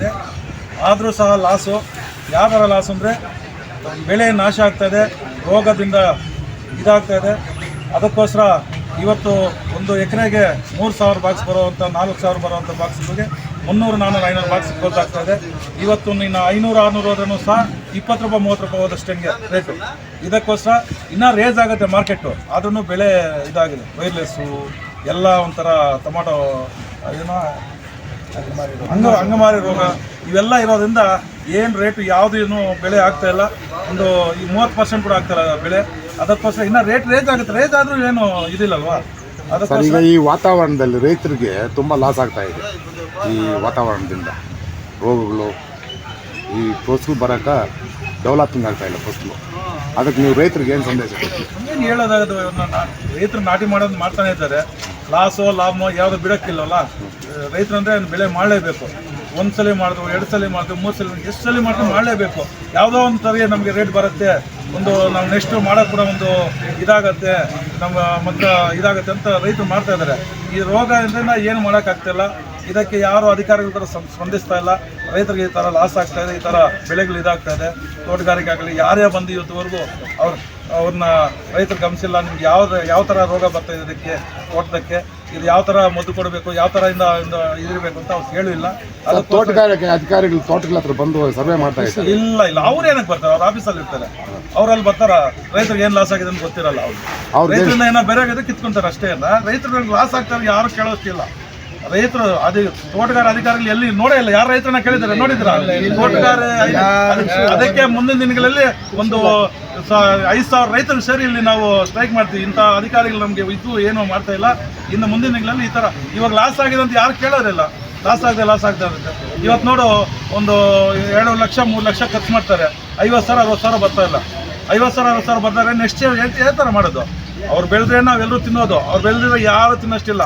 ಆಗಿದೆ ಆದರೂ ಸಹ ಲಾಸು. ಯಾವ ಥರ ಲಾಸು ಅಂದರೆ ಬೆಳೆ ನಾಶ ಆಗ್ತಾಯಿದೆ ರೋಗದಿಂದ ಇದಾಗ್ತಾ ಇದೆ. ಅದಕ್ಕೋಸ್ಕರ ಇವತ್ತು ಒಂದು ಎಕರೆಗೆ ಮೂರು ಸಾವಿರ ಬಾಕ್ಸ್ ಬರೋವಂಥ ನಾಲ್ಕು ಸಾವಿರ ಬರುವಂಥ ಬಗ್ಗೆ ಮುನ್ನೂರು ನಾನ್ನೂರು ಐನೂರು ಬಾಕ್ಸ್ ಗೊತ್ತಾಗ್ತಾ ಇದೆ. ಇವತ್ತು ಇನ್ನು ಐನೂರು, ಆರುನೂರು ಹೋದ್ರೂ ಸಹ ಇಪ್ಪತ್ತು ರೂಪಾಯಿ, ಮೂವತ್ತು ರೂಪಾಯಿ ಹೋದಷ್ಟಂಗೆ ರೇಟು ಇದಕ್ಕೋಸ್ಕರ ಇನ್ನೂ ರೇಸ್ ಆಗುತ್ತೆ ಮಾರ್ಕೆಟು ಆದ್ರೂ ಬೆಳೆ ಇದಾಗಿದೆ. ವೈರ್ಲೆಸ್ಸು ಎಲ್ಲ ಒಂಥರ ಟೊಮಾಟೊ ಏನೋ ಅಂಗ ಅಂಗಮಾರಿ ರೋಗ ಇವೆಲ್ಲ ಇರೋದ್ರಿಂದ ಏನು ರೇಟು ಯಾವುದು ಏನು ಬೆಳೆ ಆಗ್ತಾ ಇಲ್ಲ. ಒಂದು ಈ ಮೂವತ್ತು ಪರ್ಸೆಂಟ್ ಕೂಡ ಆಗ್ತಾ ಇಲ್ಲ ಬೆಳೆ ಅದಕ್ಕೋಸ್ಕರ ಇನ್ನೂ ರೇಟ್ ರೇಜ್ ಆಗುತ್ತೆ. ರೇಜ್ ಆದರೂ ಏನು ಇದಿಲ್ಲಲ್ವಾ? ಅದಕ್ಕೋಸ್ಕರ ಈಗ ಈ ವಾತಾವರಣದಲ್ಲಿ ರೈತರಿಗೆ ತುಂಬ ಲಾಸ್ ಆಗ್ತಾ ಇದೆ ಈ ವಾತಾವರಣದಿಂದ. ರೋಗಗಳು ಈ ಫಸಲು ಬರೋಕೆ ಡೆವಲಪಿಂಗ್ ಆಗ್ತಾ ಇಲ್ಲ ಫಸಲು ಅದಕ್ಕೆ ನೀವು ರೈತರಿಗೆ ಏನು ಸಂದೇಶ ಏನು ಹೇಳೋದಾಗದು? ರೈತರು ನಾಟಿ ಮಾಡೋದು ಮಾಡ್ತಾನೆ ಇದ್ದಾರೆ. ಲಾಸೋ ಲಾಭ ಯಾವುದು ಬಿಡೋಕ್ಕಿಲ್ಲಲ್ಲ? ರೈತರು ಅಂದರೆ ಬೆಳೆ ಮಾಡಲೇಬೇಕು. ಒಂದು ಸಲ ಮಾಡಿದ್ರು ಎರಡು ಸಲ ಮಾಡಿದ್ರು ಮೂರು ಸಲ ಎಷ್ಟು ಸಲ ಮಾಡಿದ್ರು ಮಾಡಲೇಬೇಕು. ಯಾವುದೋ ಒಂದು ಸರಿ ನಮಗೆ ರೇಟ್ ಬರುತ್ತೆ. ಒಂದು ನಾವು ನೆಕ್ಸ್ಟ್ ಮಾಡೋಕ್ಕೆ ಕೂಡ ಒಂದು ಇದಾಗತ್ತೆ. ನಮ್ಮ ಮತ್ತು ಇದಾಗತ್ತೆ ಅಂತ ರೈತರು ಮಾಡ್ತಾ ಇದ್ದಾರೆ ಈ ರೋಗ ಇದರಿಂದ ಏನು ಮಾಡೋಕ್ಕಾಗ್ತಿಲ್ಲ. ಇದಕ್ಕೆ ಯಾರು ಅಧಿಕಾರಿಗಳ ಥರ ಸ್ಪಂದಿಸ್ತಾ ಇಲ್ಲ. ರೈತರಿಗೆ ಈ ಥರ ಲಾಸ್ ಆಗ್ತಾ ಈ ಥರ ಬೆಳೆಗಳು ಇದಾಗ್ತಾ ಇದೆ. ತೋಟಗಾರಿಕೆ ಆಗಲಿ, ಯಾರೇ ಬಂದು ಇವತ್ತುವರೆಗೂ ಅವ್ರು ಅವ್ರನ್ನ ರೈತರು ಗಮನಿಸಿಲ್ಲ ನಿಮ್ಗೆ ಯಾವ್ದು ಯಾವ ಥರ ರೋಗ ಬರ್ತಾ ಇದೆ ಇದಕ್ಕೆ ತೋಟದಕ್ಕೆ ಇದು ಯಾವ ಥರ ಮದ್ದು ಕೊಡಬೇಕು ಯಾವ ಥರ ಇಂದ ಇಂದ ಇದಿರಬೇಕು ಅಂತ ಅವ್ರು ಹೇಳಿಲ್ಲ ಅದು ತೋಟಗಾರಿಕೆ ಅಧಿಕಾರಿಗಳು ತೋಟಗಳ ಹತ್ರ ಬಂದು ಸರ್ವೆ ಮಾಡ್ತಾ ಇದ್ದಾರೆ. ಇಲ್ಲ ಇಲ್ಲ. ಅವ್ರು ಏನಕ್ಕೆ ಬರ್ತಾರೆ? ಅವ್ರ ಆಫೀಸಲ್ಲಿ ಇರ್ತಾರೆ. ಅವ್ರಲ್ಲಿ ಬರ್ತಾರ? ರೈತರಿಗೆ ಏನು ಲಾಸ್ ಆಗಿದೆ ಅಂತ ಗೊತ್ತಿರಲ್ಲ ಅವ್ರು. ರೈತರಿಂದ ಏನೋ ಬೇರೆ ಆಗಿದೆ ಕಿತ್ಕೊಂತಾರೆ ಅಷ್ಟೇ ಅಲ್ಲ. ರೈತರು ಲಾಸ್ ಆಗ್ತಾರೆ ಯಾರು ಕೇಳೋಷ್ಟಿಲ್ಲ. ರೈತರು ಅದೇ ತೋಟಗಾರ ಅಧಿಕಾರಿಗಳು ಎಲ್ಲಿ ನೋಡೇ ಇಲ್ಲ. ಯಾರು ರೈತರನ್ನ ಕೇಳಿದ್ದಾರೆ? ನೋಡಿದ್ರ ತೋಟಗಾರ ಅದಕ್ಕೆ ಮುಂದಿನ ದಿನಗಳಲ್ಲಿ ಒಂದು ಐದು ಸಾವಿರ ರೈತರು ಸೇರಿ ಇಲ್ಲಿ ನಾವು ಸ್ಟ್ರೈಕ್ ಮಾಡ್ತೀವಿ. ಇಂಥ ಅಧಿಕಾರಿಗಳು ನಮಗೆ ಇದು ಏನು ಮಾಡ್ತಾ ಇಲ್ಲ. ಇನ್ನು ಮುಂದಿನ ದಿನಗಳಲ್ಲಿ ಈ ಥರ ಇವಾಗ ಲಾಸ್ ಆಗಿದೆ ಅಂತ ಯಾರು ಕೇಳೋದಿಲ್ಲ ಲಾಸ್ ಆಗದೆ ಲಾಸ್ ಆಗ್ತಾ ಇರುತ್ತೆ ಇವತ್ತು ನೋಡು ಒಂದು ಎರಡು ಲಕ್ಷ ಮೂರು ಲಕ್ಷ ಖರ್ಚು ಮಾಡ್ತಾರೆ. ಐವತ್ತು ಸಾವಿರ ಅರವತ್ತು ಸಾವಿರ ಬರ್ತಾ ಇಲ್ಲ. ಐವತ್ತು ಸಾವಿರ ಅರವತ್ತು ಸಾವಿರ ಬರ್ತಾರೆ. ನೆಕ್ಸ್ಟ್ ಇಯರ್ ಯಾವ ಥರ ಮಾಡೋದು? ಅವ್ರು ಬೆಳೆದ್ರೆ ನಾವೆಲ್ಲರೂ ತಿನ್ನೋದು. ಅವ್ರು ಬೆಳೆದಿರೋ ಯಾರು ತಿನ್ನೋಷ್ಟಿಲ್ಲ.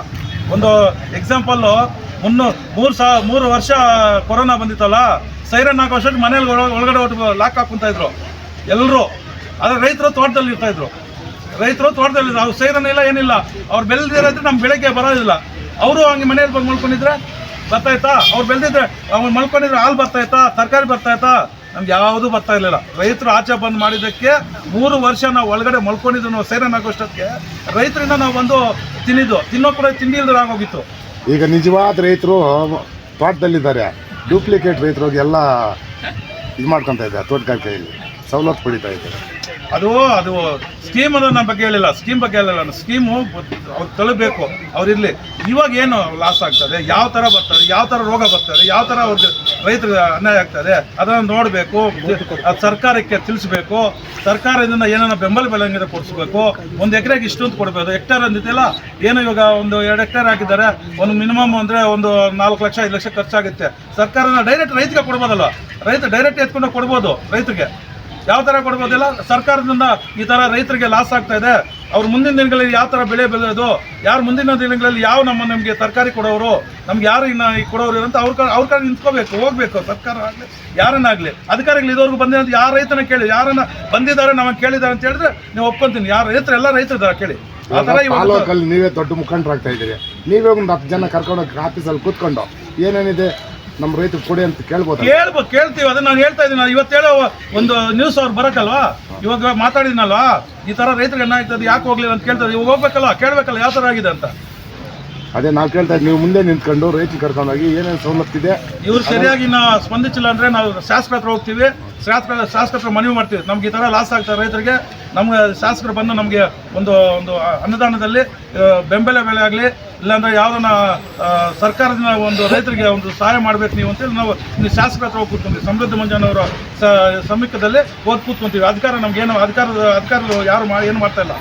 ಒಂದು ಎಕ್ಸಾಂಪಲ್ಲು ಮುನ್ನೂ, ಮೂರು ಸಾ, ಮೂರು ವರ್ಷ ಕೊರೋನಾ ಬಂದಿತ್ತಲ್ಲ, ಸೈರನ್ ಹಾಕೋ ವರ್ಷಕ್ಕೆ ಮನೇಲಿ ಒಳಗಡೆ ಲಾಕ್ ಹಾಕೊಂತ ಇದ್ರು. ಎಲ್ಲರೂ ಆದರೆ ರೈತರು ತೋಟದಲ್ಲಿ ಇರ್ತಾಯಿದ್ರು ರೈತರು ತೋಟದಲ್ಲಿ ಅವ್ರು ಸೈರನ್ ಇಲ್ಲ, ಏನಿಲ್ಲ. ಅವ್ರು ಬೆಳೆದಿರೋದ್ರೆ ನಮ್ಮ ಬೆಳಗ್ಗೆ ಬರೋದಿಲ್ಲ. ಅವರು ಹಂಗೆ ಮನೆಯಲ್ಲಿ ಬಂದು ಮಲ್ಕೊಂಡಿದ್ರೆ ಬರ್ತಾಯ್ತಾ ಅವ್ರು ಬೆಳೆದಿದ್ರೆ ಅವ್ರು ಮಲ್ಕೊಂಡಿದ್ರೆ ಹಾಲು ಬರ್ತಾಯ್ತಾ ತರಕಾರಿ ಬರ್ತಾಯ್ತಾ ನಮ್ಗೆ ಯಾವುದು ಬರ್ತಾ ಇರಲಿಲ್ಲ. ರೈತರು ಆಚೆ ಬಂದ್ ಮಾಡಿದ್ದಕ್ಕೆ ಮೂರು ವರ್ಷ ನಾವು ಒಳಗಡೆ ಮಲ್ಕೊಂಡಿದ್ದು ನಾವು ಸೈರನ್ ಆಗೋಷ್ಟಕ್ಕೆ ರೈತರಿಂದ ನಾವು ಬಂದು ತಿನ್ನಿದ್ದು ತಿನ್ನೋ ಕೂಡ ತಿಂಡಿ ಇಲ್ದ್ರೆ ಆಗೋಗಿತ್ತು. ಈಗ ನಿಜವಾದ ರೈತರು ತೋಟದಲ್ಲಿದ್ದಾರೆ. ಡೂಪ್ಲಿಕೇಟ್ ರೈತರು ಎಲ್ಲ ಇದು ಮಾಡ್ಕೊತಾ ಇದ್ದಾರೆ, ತೋಟಗಾರಿಕೆಯಲ್ಲಿ. ಸವಲತ್ತು ಪಡಿತಾ ಇದ್ದಾರೆ. ಅದು ಅದು ಸ್ಕೀಮ್ ಅನ್ನೋ ನಾನು ಬಗ್ಗೆ ಹೇಳಿಲ್ಲ. ಸ್ಕೀಮ್ ಬಗ್ಗೆ ಹೇಳಿಲ್ಲ. ಸ್ಕೀಮು ಅವ್ರು ತಲುಪಬೇಕು. ಅವರಿರಲಿ ಇವಾಗ ಏನು ಲಾಸ್ ಆಗ್ತದೆ? ಯಾವ ಥರ ಬರ್ತದೆ? ಯಾವ ಥರ ರೋಗ ಬರ್ತದೆ? ಯಾವ ಥರ ಅವ್ರಿಗೆ ರೈತರಿಗೆ ಅನ್ಯಾಯ ಆಗ್ತದೆ? ಅದನ್ನು ನೋಡಬೇಕು. ಅದು ಸರ್ಕಾರಕ್ಕೆ ತಿಳಿಸ್ಬೇಕು. ಸರ್ಕಾರ ಇದನ್ನು ಏನನ್ನ ಬೆಂಬಲ ಬೆಲೆ ಹಂಗಿದ್ರೆ ಕೊಡಿಸ್ಬೇಕು. ಒಂದು ಎಕರೆಗೆ ಇಷ್ಟು ಅಂತ ಕೊಡಬೇಕು ಹೆಕ್ಟೇರ್ ಅಂದಿದೆಯಲ್ಲ ಏನು ಇವಾಗ ಒಂದು ಎರಡು ಹೆಕ್ಟೇರ್ ಹಾಕಿದ್ದಾರೆ. ಒಂದು ಮಿನಿಮಮ್ ಅಂದರೆ ಒಂದು ನಾಲ್ಕು ಲಕ್ಷ, ಐದು ಲಕ್ಷ ಖರ್ಚಾಗುತ್ತೆ. ಸರ್ಕಾರನ ಡೈರೆಕ್ಟ್ ರೈತರಿಗೆ ಕೊಡ್ಬೋದಲ್ಲ ರೈತ ಡೈರೆಕ್ಟ್ ಎತ್ಕೊಂಡು ಕೊಡ್ಬೋದು ರೈತರಿಗೆ. ಯಾವ ಥರ ಕೊಡ್ಬೋದಿಲ್ಲ? ಸರ್ಕಾರದಿಂದ ಈ ಥರ ರೈತರಿಗೆ ಲಾಸ್ ಆಗ್ತಾ ಇದೆ. ಅವ್ರು ಮುಂದಿನ ದಿನಗಳಲ್ಲಿ ಯಾವ ಥರ ಬೆಳೆ ಬೆಳೆಯೋದು? ಯಾರು ಮುಂದಿನ ದಿನಗಳಲ್ಲಿ ಯಾವ ನಮ್ಮ ನಮಗೆ ತರಕಾರಿ ಕೊಡೋರು? ನಮ್ಗೆ ಯಾರು ಇನ್ನು ಕೊಡೋರು ಅಂತ ಅವ್ರ ಕಡೆ ಅವ್ರ ಕಡೆ ನಿಂತ್ಕೋಬೇಕು ಹೋಗ್ಬೇಕು. ಸರ್ಕಾರ ಆಗಲಿ ಯಾರನ್ನಾಗಲಿ. ಅಧಿಕಾರಿಗಳು ಇದುವರೆಗೂ ಅಂತ ಯಾರು ರೈತನ ಕೇಳಿ? ಯಾರನ್ನ ಬಂದಿದ್ದಾರೆ ನಮಗೆ ಕೇಳಿದ್ದಾರೆ ಅಂತ ಹೇಳಿದ್ರೆ ನೀವು ಒಪ್ಕೊಂತೀನಿ. ಯಾರು ರೈತರು ಎಲ್ಲ ರೈತರು ಇದ್ದಾರೆ ಕೇಳಿ. ಆ ಥರ ತಾಲೂಕಲ್ಲಿ ನೀವೇ ದೊಡ್ಡ ಮುಖಂಡರಾಗ್ತಾ ಇದ್ದೀರಿ. ನೀವೇ ಒಂದು ಹತ್ತು ಜನ ಕರ್ಕೊಂಡು ಆಫೀಸಲ್ಲಿ ಕೂತ್ಕೊಂಡು ಏನೇನಿದೆ ನಮ್ಮ ರೈತರು ಕೊಡಿ ಅಂತ ಕೇಳ್ಬೋದು. ಕೇಳ್ಬೋದು ಕೇಳ್ತೀವಿ. ಅದನ್ನ ನಾನು ಹೇಳ್ತಾ ಇದ್ದೀನಿ. ಇವತ್ತು ಹೇಳೋ ಒಂದು ನ್ಯೂಸ್ ಅವ್ರು ಬರಕ್ಕಲ್ವಾ ಇವಾಗ ಮಾತಾಡಿದ್ನಲ್ವಾ? ಈ ಥರ ರೈತರಿಗೆ ಏನಾಗ್ತದೆ ಯಾಕೆ ಹೋಗ್ಲಿಲ್ಲ ಅಂತ ಕೇಳ್ತಾರೆ. ಇವಾಗ ಹೋಗ್ಬೇಕಲ್ಲ ಕೇಳಬೇಕಲ್ಲ ಯಾವ ಥರ ಆಗಿದೆ ಅಂತ? ಅದೇ ನಾವು ಕೇಳ್ತಾ ಇದ್ದೀವಿ ನೀವು ಮುಂದೆ ನಿಂತ್ಕೊಂಡು ರೈತರು ಕರ್ಕೊಂಡೋಗಿ ಏನೇನು ಸವಲತ್ತಿದೆ ಇವ್ರು ಸರಿಯಾಗಿ ನಾ ಸ್ಪಂದಿಸಿಲ್ಲ ಅಂದರೆ ನಾವು ಶಾಸಕರ ಹತ್ರ ಹೋಗ್ತೀವಿ. ಶಾಸಕ ಶಾಸಕರ ಹತ್ರ ಮನವಿ ಮಾಡ್ತೀವಿ. ನಮ್ಗೆ ಈ ಥರ ಲಾಸ್ ಆಗ್ತಾರೆ ರೈತರಿಗೆ ನಮ್ಗೆ ಶಾಸಕರು ಬಂದು ನಮಗೆ ಒಂದು ಒಂದು ಅನುದಾನದಲ್ಲಿ ಬೆಂಬಲ ಬೆಲೆ ಆಗಲಿ ಇಲ್ಲಾಂದ್ರೆ ಯಾವ್ದನ್ನ ಸರ್ಕಾರದಿಂದ ಒಂದು ರೈತರಿಗೆ ಒಂದು ಸಹಾಯ ಮಾಡ್ಬೇಕು ನೀವು ಅಂತೇಳಿ ನಾವು ಇಲ್ಲಿ ಶಾಸಕರ ಹತ್ರ ಹೋಗಿ ಕೂತ್ಕೊಂತೀವಿ. ಸಮೃದ್ಧ ಮಂಜನವರ ಸಮ್ಮುಖದಲ್ಲಿ ಹೋಗಿ ಕೂತ್ಕೊಂತೀವಿ. ಅಧಿಕಾರ ನಮ್ಗೆ ಏನು ಅಧಿಕಾರದ ಅಧಿಕಾರಿಗಳು ಯಾರು ಮಾ ಏನು ಮಾಡ್ತಾ ಇಲ್ಲ.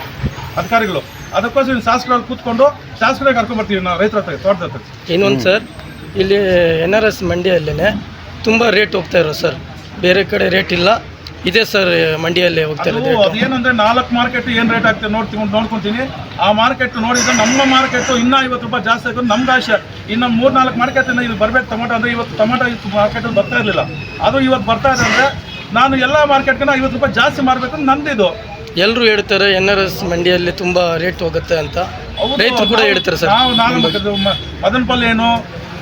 ಅಧಿಕಾರಿಗಳು. ಅದಕ್ಕೋಸ್ಕರ ಶಾಸಕರು ಕೂತ್ಕೊಂಡು ಶಾಸಕರೇ ಕರ್ಕೊಂಡ್ಬರ್ತೀವಿ ನಾವು ರೈತರ ಹತ್ರ ತೋಟದ ಹತ್ರ. ಇನ್ನೊಂದು ಸರ್ ಇಲ್ಲಿ ಎನ್ ಆರ್ ಎಸ್ ಮಂಡಿಯಲ್ಲೇ ತುಂಬ ರೇಟ್ ಹೋಗ್ತಾ ಇರೋ ಸರ್. ಬೇರೆ ಕಡೆ ರೇಟ್ ಇಲ್ಲ. ಇದೇ ಸರ್ ಮಂಡಿಯಲ್ಲಿ ಹೋಗ್ತಾ ಅದು ಇರೋದು ಅದೇನಂದ್ರೆ ನಾಲ್ಕು ಮಾರ್ಕೆಟ್ ಏನ್ ರೇಟ್ ಆಗ್ತದೆ ನೋಡ್ತೀನಿ ನೋಡ್ಕೊಂತೀನಿ. ಆ ಮಾರ್ಕೆಟ್ ನೋಡಿದ್ರೆ ನಮ್ಮ ಮಾರ್ಕೆಟ್ ಇನ್ನೂ ಐವತ್ತು ರೂಪಾಯಿ ಜಾಸ್ತಿ ಆಗೋದು ನಮ್ದು ಆಶೆ ಇನ್ನು ಮೂರ್ ನಾಲ್ಕು ಮಾರ್ಕೆಟ್ ಇಲ್ಲಿ ಬರ್ಬೇಕು ಟೊಮೊಟೊ ಅಂದ್ರೆ ಇವತ್ತು ಟೊಮೊಟೊ ಇತ್ತು ಮಾರ್ಕೆಟ್ ಬರ್ತಾ ಇರಲಿಲ್ಲ. ಅದು ಇವತ್ತು ಬರ್ತಾ ಇದೆ ಅಂದ್ರೆ ನಾನು ಎಲ್ಲ ಮಾರ್ಕೆಟ್ಗೆ ಐವತ್ತು ರೂಪಾಯಿ ಜಾಸ್ತಿ ಮಾರ್ಬೇಕು ಅಂತ ನಂದಿದು ಎಲ್ಲರೂ ಹೇಳ್ತಾರೆ ಎನ್ ಆರ್ ಎಸ್ ಮಂಡಿಯಲ್ಲಿ ತುಂಬ ರೇಟ್ ಹೋಗುತ್ತೆ ಅಂತ. ರೈತರು ಕೂಡ ಹೇಳ್ತಾರೆ ಸರ್. ನಾವು ನಾನು ಮದನಪಲ್ಲಿ ಏನು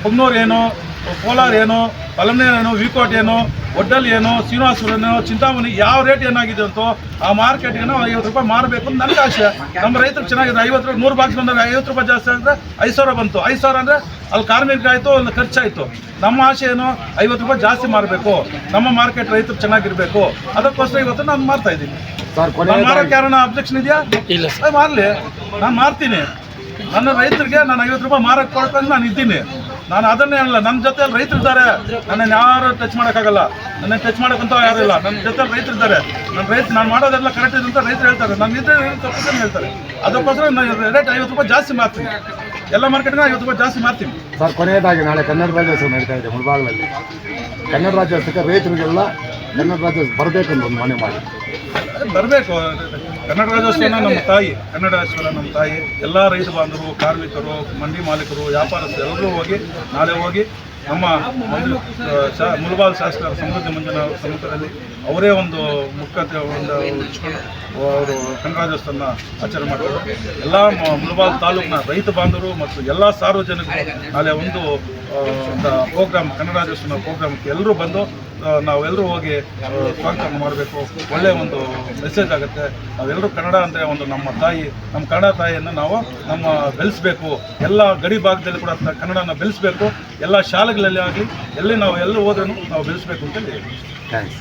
ಕುಗ್ನೂರು ಏನು ಕೋಲಾರ ಏನು ಪಲಮ್ನೇರ್ ಏನು ವಿಕೋಟ್ ಏನು ಒಡ್ಡಲ್ ಏನು ಶ್ರೀನಿವಾಸಪುರ ಏನು ಚಿಂತಾಮಣಿ ಯಾವ ರೇಟ್ ಏನಾಗಿದೆ ಅಂತೋ ಆ ಮಾರ್ಕೆಟ್ಗೆ ನಾವು ಐವತ್ತು ರೂಪಾಯಿ ಮಾರಬೇಕು ಅಂತ ನನಗೆ ಆಸೆ. ನಮ್ಮ ರೈತರು ಚೆನ್ನಾಗಿದೆ ಐವತ್ತು ರೂಪಾಯಿ ನೂರು ಬಾಕ್ಸ್ ಬಂದಾಗ ಐವತ್ತು ರೂಪಾಯಿ ಜಾಸ್ತಿ ಆದರೆ ಐದು ಸಾವಿರ ಬಂತು. ಐದು ಸಾವಿರ ಅಂದರೆ ಅಲ್ಲಿ ಕಾರ್ಮಿಕರಾಯಿತು ಅಲ್ಲಿ ಖರ್ಚಾಯಿತು. ನಮ್ಮ ಆಸೆ ಏನು ಐವತ್ತು ರೂಪಾಯಿ ಜಾಸ್ತಿ ಮಾರಬೇಕು. ನಮ್ಮ ಮಾರ್ಕೆಟ್ ರೈತರು ಚೆನ್ನಾಗಿರಬೇಕು. ಅದಕ್ಕೋಸ್ಕರ ಇವತ್ತು ನಾನು ಮಾರ್ತಾ ಇದ್ದೀನಿ. ನಾನು ಮಾರೋಕ್ಕೆ ಯಾರನ್ನ ಅಬ್ಜೆಕ್ಷನ್ ಇದೆಯಾ? ಇಲ್ಲ ಮಾರಲಿ. ನಾನು ಮಾರ್ತೀನಿ. ನನ್ನ ರೈತರಿಗೆ ನಾನು ಐವತ್ತು ರೂಪಾಯಿ ಮಾರಕ್ಕೆ ಕೊಡ್ಕೊಂಡು ನಾನು ಇದ್ದೀನಿ. ನಾನು ಅದನ್ನೇ ಹೇಳಲ್ಲ ನನ್ನ ಜೊತೆ ರೈತರು ಇದ್ದಾರೆ. ನನ್ನನ್ನು ಯಾರು ಟಚ್ ಮಾಡೋಕ್ಕಾಗಲ್ಲ. ನನ್ನ ಟಚ್ ಮಾಡೋಕ್ಕಂತ ಯಾರು ಇಲ್ಲ. ನನ್ನ ಜೊತೆ ರೈತರು ಇದ್ದಾರೆ. ನನ್ನ ರೈತ, ನಾನು ಮಾಡೋದೆಲ್ಲ ಕರೆಕ್ಟ್ ಇದೆ ಅಂತ ರೈತರು ಹೇಳ್ತಾರೆ. ನಾನು ಇದ್ರೆ ತಪ್ಪು ಹೇಳ್ತಾರೆ. ಅದಕ್ಕೋಸ್ಕರ ನಾನು ರೇಟ್ ಐವತ್ತು ರೂಪಾಯಿ ಜಾಸ್ತಿ ಮಾಡ್ತೀನಿ ಎಲ್ಲ ಮಾರ್ಕೆಟ್ಗೆ ಐವತ್ತು ರೂಪಾಯಿ ಜಾಸ್ತಿ ಮಾರ್ತೀನಿ. ಸರ್, ಕೊನೆಯದಾಗಿ ನಾಳೆ ಕನ್ನಡ ರಾಜ್ಯೋತ್ಸವ ನಡೀತಾ ಇದೆ ಮುಳಬಾಗಿಲಲ್ಲಿ. ಕನ್ನಡ ರಾಜ್ಯೋತ್ಸವಕ್ಕೆ ರೈತರಿಗೆಲ್ಲ ಕನ್ನಡ ರಾಜ್ಯೋತ್ಸವ ಅಂತ ಒಂದು ಮನೆ ಮಾಡಿ. ಬರಬೇಕು. ಕನ್ನಡ ರಾಜ್ಯೋತ್ಸವ ನಮ್ಮ ತಾಯಿ, ಕನ್ನಡ ರಾಜ್ಯೋತ್ಸವ ನಮ್ಮ ತಾಯಿ, ಎಲ್ಲ ರೈತ ಬಾಂಧವರು, ಕಾರ್ಮಿಕರು, ಮಂಡಿ ಮಾಲೀಕರು, ವ್ಯಾಪಾರಸ್ಥರು, ಎಲ್ಲರೂ ಹೋಗಿ, ನಾಳೆ ಹೋಗಿ ನಮ್ಮ ಒಂದು ಶಾ ಮುಳಬಾಲ್ ಶಾಸಕರ ಸಮೃದ್ಧಿ ಮಂಜನ ಸಮ್ಮುಖದಲ್ಲಿ ಅವರೇ ಒಂದು ಮುಖ್ಯತೆ, ಒಂದು ಅವರು ಕನ್ನಡ ರಾಜ್ಯೋತ್ಸವನ ಆಚರಣೆ ಮಾಡ್ತಾರೆ. ಎಲ್ಲ ಮುಲ್ಬಾಲ್ ತಾಲೂಕಿನ ರೈತ ಬಾಂಧವರು ಮತ್ತು ಎಲ್ಲ ಸಾರ್ವಜನಿಕರು ನಾಳೆ ಒಂದು ಪ್ರೋಗ್ರಾಮ್, ಕನ್ನಡ ರಾಜ್ಯೋತ್ಸವ ಪ್ರೋಗ್ರಾಮ್ಗೆ ಎಲ್ಲರೂ ಬಂದು ನಾವೆಲ್ಲರೂ ಹೋಗಿ ಸ್ವಾಗತ ಮಾಡಬೇಕು. ಒಳ್ಳೆಯ ಒಂದು ಮೆಸೇಜ್ ಆಗುತ್ತೆ. ನಾವೆಲ್ಲರೂ ಕನ್ನಡ ಅಂದರೆ ಒಂದು ನಮ್ಮ ತಾಯಿ, ನಮ್ಮ ಕನ್ನಡ ತಾಯಿಯನ್ನು ನಾವು ನಮ್ಮ ಬೆಳೆಸಬೇಕು. ಎಲ್ಲ ಗಡಿ ಭಾಗದಲ್ಲಿ ಕೂಡ ಕನ್ನಡನ ಬೆಳೆಸಬೇಕು. ಎಲ್ಲ ಶಾಲೆಗಳಲ್ಲಿ ಆಗಲಿ, ಎಲ್ಲಿ ನಾವು ಎಲ್ಲರೂ ಹೋದ್ರೂ ನಾವು ಬೆಳೆಸಬೇಕು ಅಂತೇಳಿ ಥ್ಯಾಂಕ್ಸ್